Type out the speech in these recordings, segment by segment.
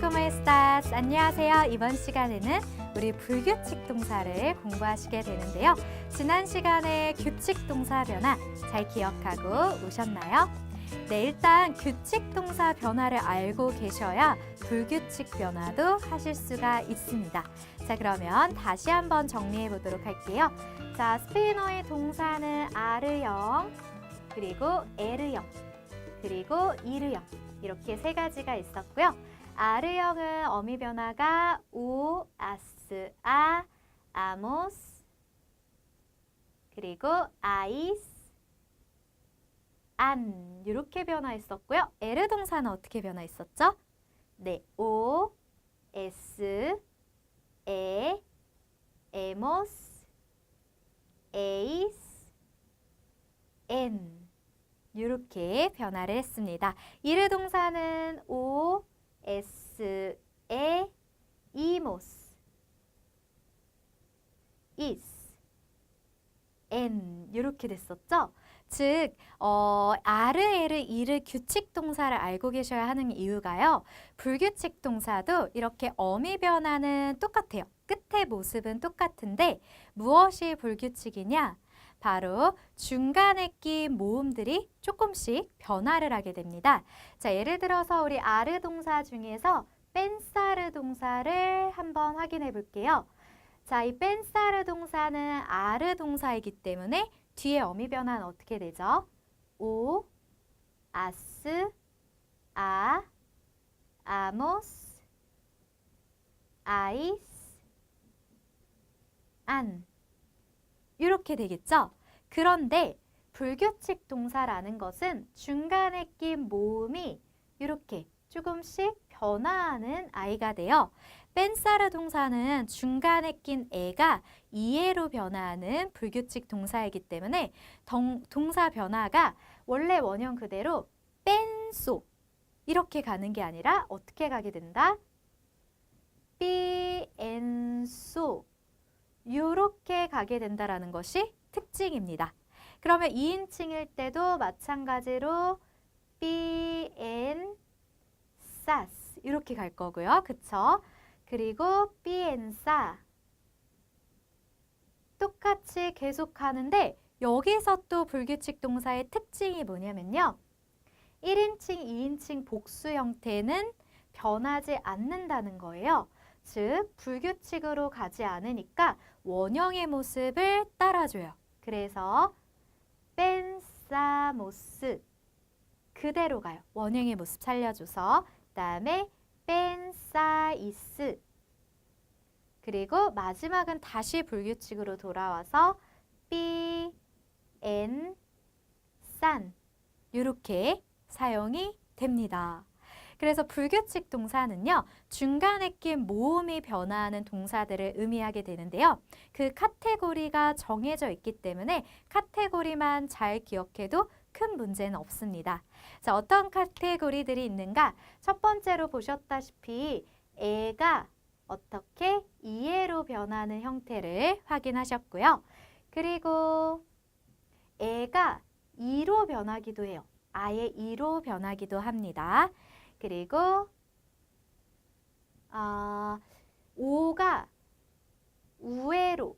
como estas? 안녕하세요. 이번 시간에는 우리 불규칙 동사를 공부하시게 되는데요. 지난 시간에 규칙 동사 변화 잘 기억하고 오셨나요? 네, 일단 규칙 동사 변화를 알고 계셔야 불규칙 변화도 하실 수가 있습니다. 자, 그러면 다시 한번 정리해 보도록 할게요. 자, 스페인어의 동사는 아르형, 그리고 에르형, 그리고 이르형 이렇게 세 가지가 있었고요. 아르형은 어미 변화가 우, 아스, 아, 아모스, 그리고 아이스, 안 이렇게 변화했었고요. 에르 동사는 어떻게 변화했었죠? 네, 오, 에스, 에, 에모스, 에이스, 엔 이렇게 변화를 했습니다. 이르 동사는 오, 에스, 에, 이모스, 이스, 엔 이렇게 됐었죠? 즉, 어, 아르, 에르, 이르 규칙 동사를 알고 계셔야 하는 이유가요. 불규칙 동사도 이렇게 어미 변화는 똑같아요. 끝의 모습은 똑같은데 무엇이 불규칙이냐? 바로 중간에 낀 모음들이 조금씩 변화를 하게 됩니다. 자, 예를 들어서 우리 아르 동사 중에서 뺀사르 동사를 한번 확인해 볼게요. 자, 이 뺀사르 동사는 아르 동사이기 때문에 뒤에 어미 변화는 어떻게 되죠? 오, 아스, 아, 아모스, 아이스, 안 이렇게 되겠죠? 그런데 불규칙 동사라는 것은 중간에 낀 모음이 이렇게 조금씩 변화하는 아이가 돼요. 뺀사르 동사는 중간에 낀 애가 이해로 변화하는 불규칙 동사이기 때문에 동, 동사 변화가 원래 원형 그대로 뺀소 이렇게 가는 게 아니라 어떻게 가게 된다? 삐엔소 이렇게 가게 된다라는 것이 특징입니다. 그러면 2인칭일 때도 마찬가지로 B, N, SAS 이렇게 갈 거고요. 그쵸? 그리고 B, N, SA 똑같이 계속 하는데 여기서 또 불규칙 동사의 특징이 뭐냐면요. 1인칭, 2인칭 복수 형태는 변하지 않는다는 거예요. 즉, 불규칙으로 가지 않으니까 원형의 모습을 따라줘요. 그래서 뺀사모스 그대로 가요. 원형의 모습 살려줘서 그다음에 뺀사이스 그리고 마지막은 다시 불규칙으로 돌아와서 삐, 엔, 산 이렇게 사용이 됩니다. 그래서 불규칙 동사는요, 중간에 낀 모음이 변화하는 동사들을 의미하게 되는데요. 그 카테고리가 정해져 있기 때문에 카테고리만 잘 기억해도 큰 문제는 없습니다. 자, 어떤 카테고리들이 있는가? 첫 번째로 보셨다시피 애가 어떻게 이해로 변하는 형태를 확인하셨고요. 그리고 애가 이로 변하기도 해요. 아예 이로 변하기도 합니다. 그리고 어, 오가 우회로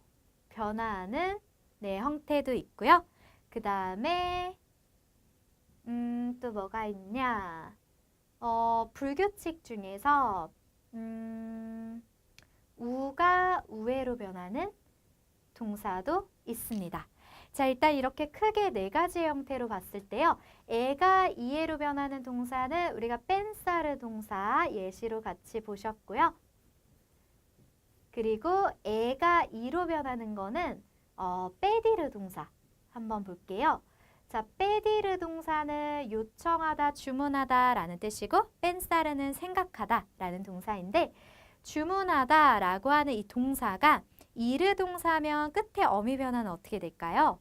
변화하는 네, 형태도 있고요. 그 다음에 음, 또 뭐가 있냐? 어, 불규칙 중에서 음, 우가 우회로 변하는 동사도 있습니다. 자, 일단 이렇게 크게 네 가지 형태로 봤을 때요. 애가 이해로 변하는 동사는 우리가 뺀사르 동사 예시로 같이 보셨고요. 그리고 애가 이로 변하는 거는 어, 빼디르 동사 한번 볼게요. 자, 빼디르 동사는 요청하다, 주문하다 라는 뜻이고 뺀사르는 생각하다 라는 동사인데 주문하다 라고 하는 이 동사가 이르 동사면 끝에 어미 변화는 어떻게 될까요?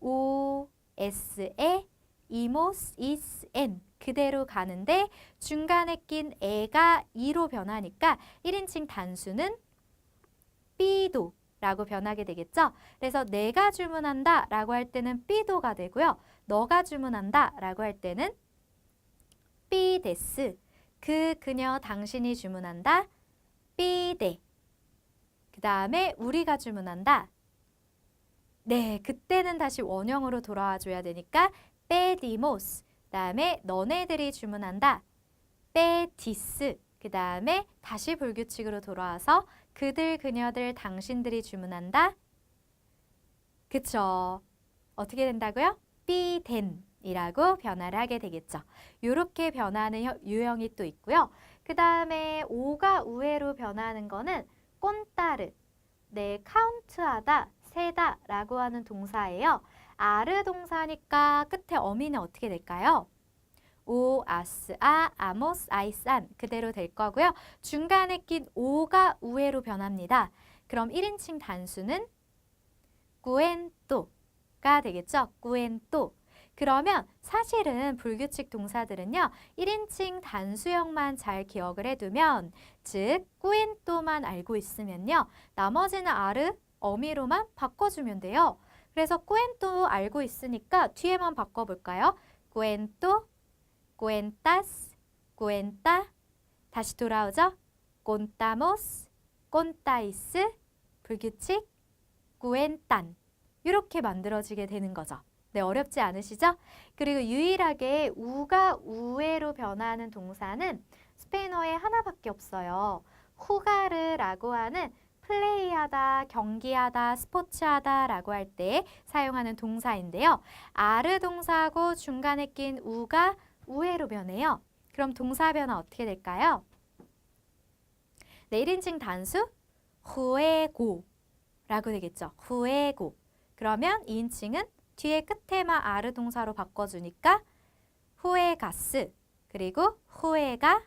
오, s에 이모스, is, n 그대로 가는데 중간에 낀 애가 이로 변하니까 1인칭 단수는 삐도 라고 변하게 되겠죠? 그래서 내가 주문한다 라고 할 때는 삐도가 되고요. 너가 주문한다 라고 할 때는 삐데스 그, 그녀, 당신이 주문한다. pide. 그 다음에 우리가 주문한다. 네, 그때는 다시 원형으로 돌아와 줘야 되니까 pedimos. 그 다음에 너네들이 주문한다. pedis. 그 다음에 다시 불규칙으로 돌아와서 그들, 그녀들, 당신들이 주문한다. 그쵸. 어떻게 된다고요? 삐된 이라고 변화를 하게 되겠죠. 이렇게 변하는 혀- 유형이 또 있고요. 그 다음에 오가 우회로 변하는 거는 꼰따르, 네, 카운트하다, 세다 라고 하는 동사예요. 아르 동사니까 끝에 어미는 어떻게 될까요? 오, 아스, 아, 아모스, 아이산 그대로 될 거고요. 중간에 낀 오가 우회로 변합니다. 그럼 1인칭 단수는 꾸엔또가 되겠죠. 꾸엔또. 그러면 사실은 불규칙 동사들은요. 1인칭 단수형만 잘 기억을 해두면 즉 꾸엔또만 알고 있으면요. 나머지는 아르, 어미로만 바꿔주면 돼요. 그래서 꾸엔또 알고 있으니까 뒤에만 바꿔볼까요? 꾸엔또, 꾸엔타스, 꾸엔타 다시 돌아오죠? 꼰따모스, 꼰따이스, 불규칙, 꾸엔딴 이렇게 만들어지게 되는 거죠. 네, 어렵지 않으시죠? 그리고 유일하게 우가 우회로 변하는 동사는 스페인어에 하나밖에 없어요. 후가르라고 하는 플레이하다, 경기하다, 스포츠하다라고 할 때 사용하는 동사인데요. 아르 동사하고 중간에 낀 우가 우회로 변해요. 그럼 동사 변화 어떻게 될까요? 네, 1인칭 단수 후에고 라고 되겠죠. 후에고. 그러면 2인칭은 뒤에 끝에만 아르 동사로 바꿔주니까 후에 가스 그리고 후에가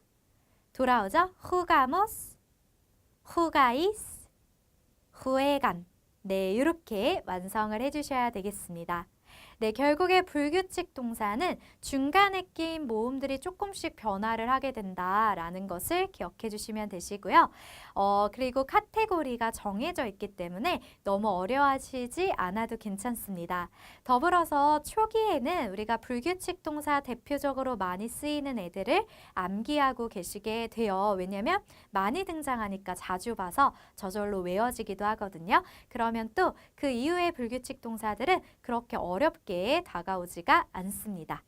돌아오죠. 후가모스, 후가이스, 후에간 네, 이렇게 완성을 해주셔야 되겠습니다. 네, 결국에 불규칙 동사는 중간에 낀 모음들이 조금씩 변화를 하게 된다라는 것을 기억해 주시면 되시고요. 어, 그리고 카테고리가 정해져 있기 때문에 너무 어려워하시지 않아도 괜찮습니다. 더불어서 초기에는 우리가 불규칙 동사 대표적으로 많이 쓰이는 애들을 암기하고 계시게 돼요. 왜냐면 많이 등장하니까 자주 봐서 저절로 외워지기도 하거든요. 그러면 또 그 이후의 불규칙 동사들은 그렇게 어렵게 다가오지가 않습니다.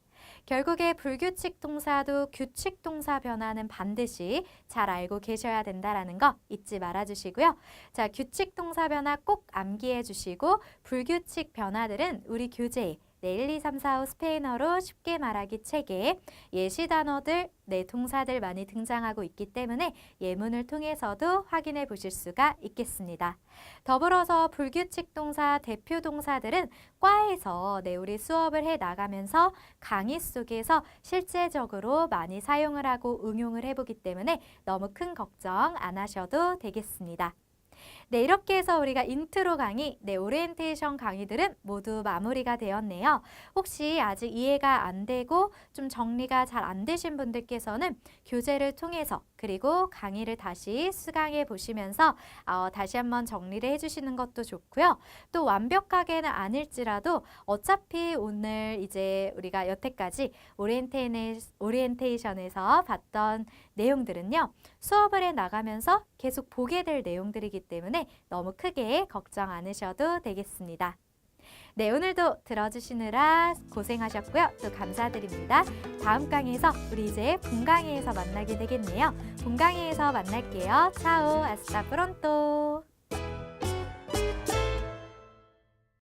결국에 불규칙 동사도 규칙 동사 변화는 반드시 잘 알고 계셔야 된다라는 거 잊지 말아 주시고요. 자, 규칙 동사 변화 꼭 암기해 주시고 불규칙 변화들은 우리 교재에 네, 1, 2, 3, 4, 5 스페인어로 쉽게 말하기 책에 예시 단어들, 네, 동사들 많이 등장하고 있기 때문에 예문을 통해서도 확인해 보실 수가 있겠습니다. 더불어서 불규칙 동사 대표 동사들은 과에서 네, 우리 수업을 해 나가면서 강의 속에서 실제적으로 많이 사용을 하고 응용을 해보기 때문에 너무 큰 걱정 안 하셔도 되겠습니다. 네, 이렇게 해서 우리가 인트로 강의, 네, 오리엔테이션 강의들은 모두 마무리가 되었네요. 혹시 아직 이해가 안 되고 좀 정리가 잘 안 되신 분들께서는 교재를 통해서 그리고 강의를 다시 수강해 보시면서 어, 다시 한번 정리를 해주시는 것도 좋고요. 또 완벽하게는 아닐지라도 어차피 오늘 이제 우리가 여태까지 오리엔테이션에서 봤던 내용들은요. 수업을 해 나가면서 계속 보게 될 내용들이기 때문에 너무 크게 걱정 않으셔도 되겠습니다. 네, 오늘도 들어주시느라 고생하셨고요. 또 감사드립니다. 다음 강의에서 우리 이제 본 강의에서 만나게 되겠네요. 본 강의에서 만날게요. 차오, 아스타 프론토.